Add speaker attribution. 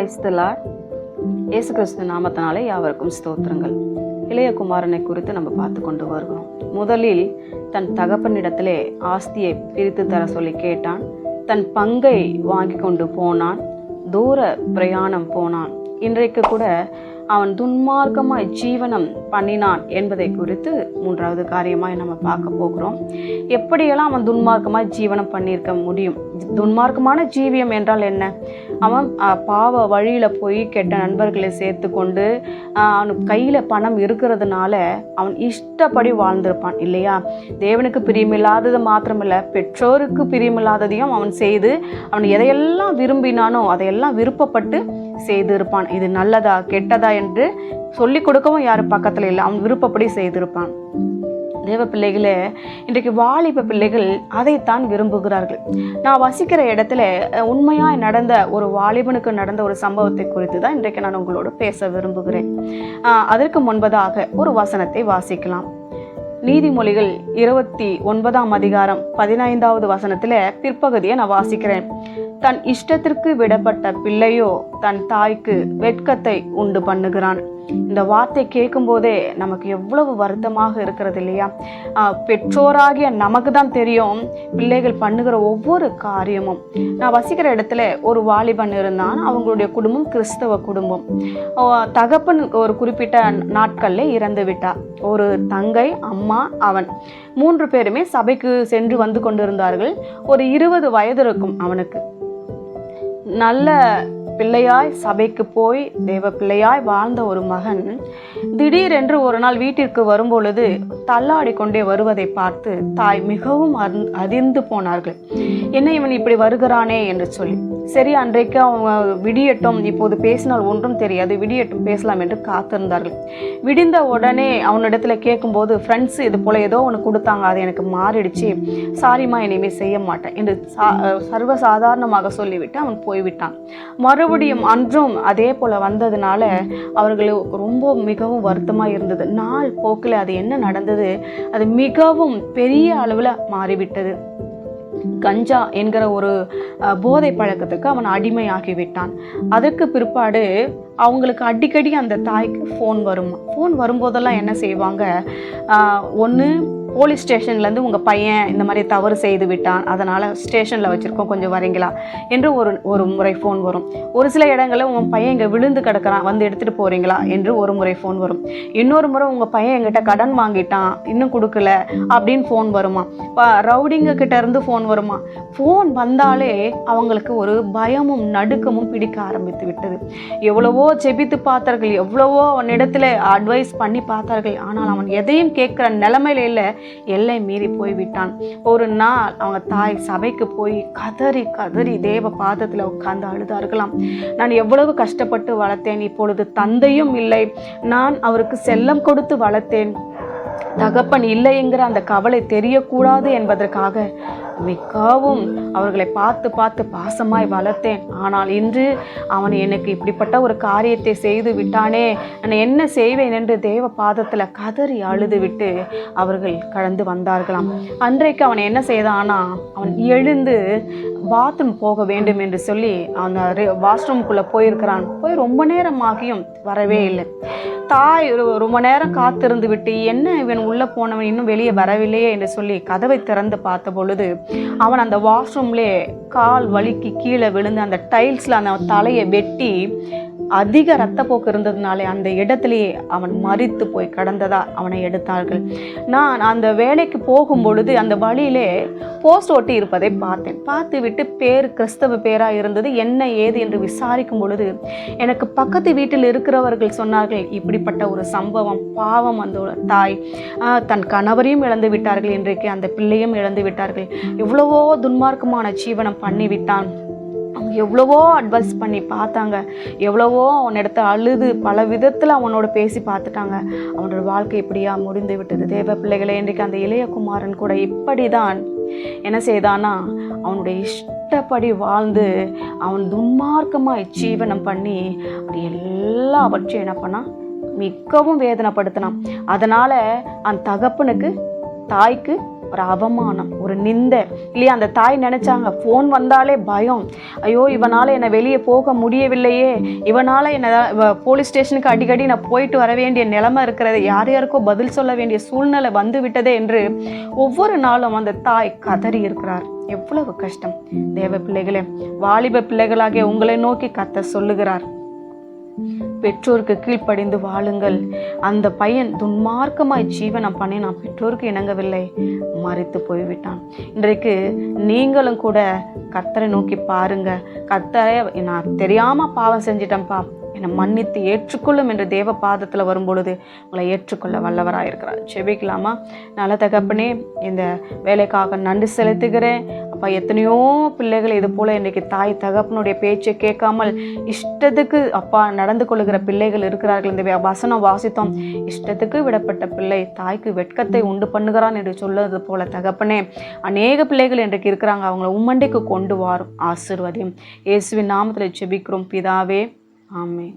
Speaker 1: கிரைஸ்தலார் இயேசு கிறிஸ்து நாமத்தினாலே யாவருக்கும் ஸ்தோத்திரங்கள். இளையகுமாரனை குறித்து நம்ம பார்த்து கொண்டு வருகிறோம். முதலில் தன் தகப்பனிடத்திலே ஆஸ்தியை பிரித்து தர சொல்லி கேட்டான். தன் பங்கை வாங்கி கொண்டு போனான். தூர பிரயாணம் போனான். இன்றைக்கு கூட அவன் துன்மார்க்கமாய் ஜீவனம் பண்ணினான் என்பதை குறித்து மூன்றாவது காரியமாய் நம்ம பார்க்க போகிறோம். எப்படியெல்லாம் அவன் துன்மார்க்கமாய் ஜீவனம் பண்ணியிருக்க முடியும்? துன்மார்க்கமான ஜீவியம் என்றால் என்ன? அவன் பாவ வழியில் போய் கெட்ட நண்பர்களை சேர்த்து கொண்டு அவனுக்கு கையில் பணம் இருக்கிறதுனால அவன் இஷ்டப்படி வாழ்ந்திருப்பான் இல்லையா? தேவனுக்கு பிரியமில்லாதது மாத்திரமில்ல பெற்றோருக்கு பிரியமில்லாததையும் அவன் செய்து அவன் எதையெல்லாம் விரும்பினானோ அதையெல்லாம் விருப்பப்பட்டு செய்து இருப்பான் இது நல்லதா கெட்டதா என்று சொல்லிக் கொடுக்கவும் யாரும் பக்கத்தில் இல்லை. அவன் விருப்பப்படி செய்திருப்பான். தேவ பிள்ளைகளே இன்றைக்கு வாலிப பிள்ளைகள் அதைத்தான் விரும்புகிறார்கள். நான் வசிக்கிற இடத்துல உண்மையாக நடந்த ஒரு வாலிபனுக்கு நடந்த ஒரு சம்பவத்தை குறித்து தான் இன்றைக்கு நான் உங்களோடு பேச விரும்புகிறேன். அதற்கு முன்பதாக ஒரு வசனத்தை வாசிக்கலாம். நீதிமொழிகள் இருபத்தி ஒன்பதாம் அதிகாரம் பதினைந்தாவது வசனத்தில் பிற்பகுதியை நான் வாசிக்கிறேன். தன் இஷ்டத்திற்கு விடப்பட்ட பிள்ளையோ தன் தாய்க்கு வெட்கத்தை உண்டு பண்ணுகிறான். இந்த வார்த்தை கேட்கும்போதே நமக்கு எவ்வளவு வருத்தமாக இருக்கிறது இல்லையா? பெற்றோராகிய நமக்கு தான் தெரியும் பிள்ளைகள் பண்ணுகிற ஒவ்வொரு காரியமும். நான் வசிக்கிற இடத்துல ஒரு வாலிபன் இருந்தான் அவங்களுடைய குடும்பம் கிறிஸ்தவ குடும்பம். தகப்பன் ஒரு குறிப்பிட்ட நாட்கள்ல இறந்து விட்டார். ஒரு தங்கை அம்மா அவன். மூன்று பேருமே சபைக்கு சென்று வந்து கொண்டிருந்தார்கள். ஒரு இருபது வயது இருக்கும் அவனுக்கு. நல்ல பிள்ளையாய் சபைக்கு போய் தேவ பிள்ளையாய் வாழ்ந்த ஒரு மகன் திடீரென்று ஒரு நாள் வீட்டிற்கு வரும்பொழுது தள்ளாடி கொண்டே வருவதை பார்த்து தாய் மிகவும் அதிர்ந்து போனார்கள். என்ன இவன் இப்படி வருகிறானே என்று சொல்லி சரி அன்றைக்கு அவங்க விடியட்டும் இப்போது பேசினால் ஒன்றும் தெரியாது விடியட்டும் பேசலாம் என்று காத்திருந்தார்கள். விடிந்த உடனே அவனிடத்துல கேட்கும்போது ஃப்ரெண்ட்ஸ் இது போல் ஏதோ ஒன்று கொடுத்தாங்க அது எனக்கு மாறிடுச்சு. சாரிம்மா இனிமேல் செய்ய மாட்டேன் என்று சா சர்வசாதாரணமாக சொல்லிவிட்டு அவன் போய்விட்டான். மறுபடியும் அன்றும் அதே போல் வந்ததுனால அவர்களுக்கு ரொம்ப மிகவும் வருத்தமாக இருந்தது. நாள் போக்கில் அது என்ன நடந்தது? அது மிகவும் பெரிய அளவில் மாறிவிட்டது. கஞ்சா என்கிற ஒரு போதை பழக்கத்துக்கு அவன் அடிமையாகிவிட்டான். அதற்கு பிற்பாடு அவங்களுக்கு அடிக்கடி அந்த தாய்க்கு ஃபோன் வருமா? ஃபோன் வரும்போதெல்லாம் என்ன செய்வாங்க? ஒன்று போலீஸ் ஸ்டேஷன்லேருந்து உங்கள் பையன் இந்த மாதிரி தவறு செய்து விட்டான். அதனால் ஸ்டேஷனில் வச்சுருக்கோம். கொஞ்சம் வரீங்களா? என்று ஒரு ஒரு முறை ஃபோன் வரும். ஒரு சில இடங்களில் உங்கள் பையன் இங்கே விழுந்து கிடக்கிறான். வந்து எடுத்துகிட்டு போகிறீங்களா என்று ஒரு முறை ஃபோன் வரும். இன்னொரு முறை உங்கள் பையன் எங்கிட்ட கடன் வாங்கிட்டான். இன்னும் கொடுக்கல அப்படின்னு ஃபோன் வருமா? இப்போ ரவுடிங்க கிட்ட இருந்து ஃபோன் வருமா? ஃபோன் வந்தாலே அவங்களுக்கு ஒரு பயமும் நடுக்கமும் பிடிக்க ஆரம்பித்து விட்டது. எவ்வளவோ ஜெபித்து பார்த்தார்கள். எவ்வளவோ அவனிடத்துல அட்வைஸ் பண்ணி பார்த்தார்கள். ஆனால் அவன் எதையும் கேட்குற நிலைமையில இல்லை. எல்லை மீறி போய்விட்டான். ஒரு நாள் அவங்க தாய் சபைக்கு போய் கதறி கதறி தேவ பாதத்தில் உட்கார்ந்து அழுதார்களாம். நான் எவ்வளவு கஷ்டப்பட்டு வளர்த்தேன் இப்பொழுது தந்தையும் இல்லை. நான் அவருக்கு செல்லம் கொடுத்து வளர்த்தேன். தகப்பன் இல்லைங்கிற அந்த கவலை தெரியக்கூடாது என்பதற்காக மிகவும் அவர்களை பார்த்து பார்த்து பாசமாய் வளர்த்தேன். ஆனால் இன்று அவன் எனக்கு இப்படிப்பட்ட ஒரு காரியத்தை செய்து விட்டானே. நான் என்ன செய்வேன் என்று தேவ பாதத்தில் கதறி அழுதுவிட்டு அவர்கள் கடந்து வந்தார்களாம். அன்றைக்கு அவன் என்ன செய்தானா? அவன் எழுந்து பாத்ரூம் போக வேண்டும் என்று சொல்லி அந்த வாஷ்ரூம்குள்ளே போயிருக்கிறான். போய் ரொம்ப நேரமாகியும் வரவே இல்லை. தாய் ரொம்ப நேரம் காத்திருந்து விட்டு என்ன இவன் உள்ளே போனவன் இன்னும் வெளியே வரவில்லையே? என்று சொல்லி கதவை திறந்து பார்த்த பொழுது அவன் அந்த வாஷ்ரூம்லே கால் வலிக்கு கீழே விழுந்து அந்த டைல்ஸில் அந்த தலையை வெட்டி அதிக ரத்தப்போக்கு இருந்ததுனாலே அந்த இடத்துலையே அவன் மறித்து போய் கடந்ததா அவனை எடுத்தார்கள். நான் அந்த வேலைக்கு போகும் பொழுது அந்த வழியிலே போஸ்ட் ஒட்டி இருப்பதை பார்த்தேன். பார்த்து விட்டு பேர் கிறிஸ்தவ பேராக இருந்தது என்ன ஏது என்று விசாரிக்கும் பொழுது எனக்கு பக்கத்து வீட்டில் இருக்கிறவர்கள் சொன்னார்கள் இப்படிப்பட்ட ஒரு சம்பவம் பாவம் அந்த தாய் தன் கணவரையும் இழந்து விட்டார்கள் இன்றைக்கு அந்த பிள்ளையும் இழந்து விட்டார்கள். எவ்வளவோ துன்மார்க்கமான ஜீவனம் பண்ணிவிட்டான். எவ்வளவோ அட்வைஸ் பண்ணி பார்த்தாங்க. எவ்வளவோ அவனிடத்த அழுது பல விதத்தில் அவனோட பேசி பார்த்துட்டாங்க. அவனோட வாழ்க்கை இப்படியா முடிந்து விட்டது. தேவ பிள்ளைகளை இன்றைக்கு அந்த இளைய குமாரன் கூட இப்படி தான் என்ன செய்தானா அவனுடைய இஷ்டப்படி வாழ்ந்து அவன் துன்மார்க்கமாக ஜீவனம் பண்ணி அப்படி எல்லாவற்றையும் என்ன பண்ணான்? மிகவும் வேதனைப்படுத்தினான். அதனால் அந்த தகப்பனுக்கு தாய்க்கு ஒரு அவமானம் ஒரு நிந்தை. இல்லையா அந்த தாய் நினைச்சாங்க ஃபோன் வந்தாலே பயம். ஐயோ இவனால் என்னை வெளியே போக முடியவில்லையே. இவனால் என்னை போலீஸ் ஸ்டேஷனுக்கு அடிக்கடி நான் போயிட்டு வர வேண்டிய நிலைமை இருக்கிறது. யார் யாருக்கோ பதில் சொல்ல வேண்டிய சூழ்நிலை வந்து விட்டதே என்று ஒவ்வொரு நாளும் அந்த தாய் கதறி இருக்கிறார். எவ்வளவு கஷ்டம். தேவ பிள்ளைகளே வாலிப பிள்ளைகளாகிய உங்களை நோக்கி கத்த சொல்லுகிறார். பெற்றோருக்கு கீழ்ப்படிந்து வாழுங்கள். அந்த பையன் துன்மார்க்கமாய் ஜீவனம் பண்ணி நான் பெற்றோருக்கு இணங்கவில்லை. மறித்து போய்விட்டான். இன்றைக்கு நீங்களும் கூட கர்த்தரை நோக்கி பாருங்க. கர்த்தரை நான் தெரியாம பாவம் செஞ்சிட்டேன்ப்பா. என்னை மன்னித்து ஏற்றுக்கொள்ளும் என்று தேவ பாதத்தில் வரும்பொழுது உங்களை ஏற்றுக்கொள்ள வல்லவராக இருக்கிறார் செபிக்கலாமா? நல்ல தகப்பனே இந்த வேலைக்காக நன்றி செலுத்துகிறேன். அப்பா எத்தனையோ பிள்ளைகள் இது போல் இன்றைக்கு தாய் தகப்பனுடைய பேச்சை கேட்காமல் இஷ்டத்துக்கு அப்பா நடந்து கொள்ளுகிற பிள்ளைகள் இருக்கிறார்கள். இந்த வசனம் வாசித்தோம். இஷ்டத்துக்கு விடப்பட்ட பிள்ளை தாய்க்கு வெட்கத்தை உண்டு பண்ணுகிறான் என்று சொல்லுவது போல தகப்பனே அநேக பிள்ளைகள் இன்றைக்கு இருக்கிறாங்க. அவங்கள உம்மண்டைக்கு கொண்டு வாரும். ஆசிர்வதியும். இயேசுவின் நாமத்தில் செபிக்கிறோம். பிதாவே ஆமென்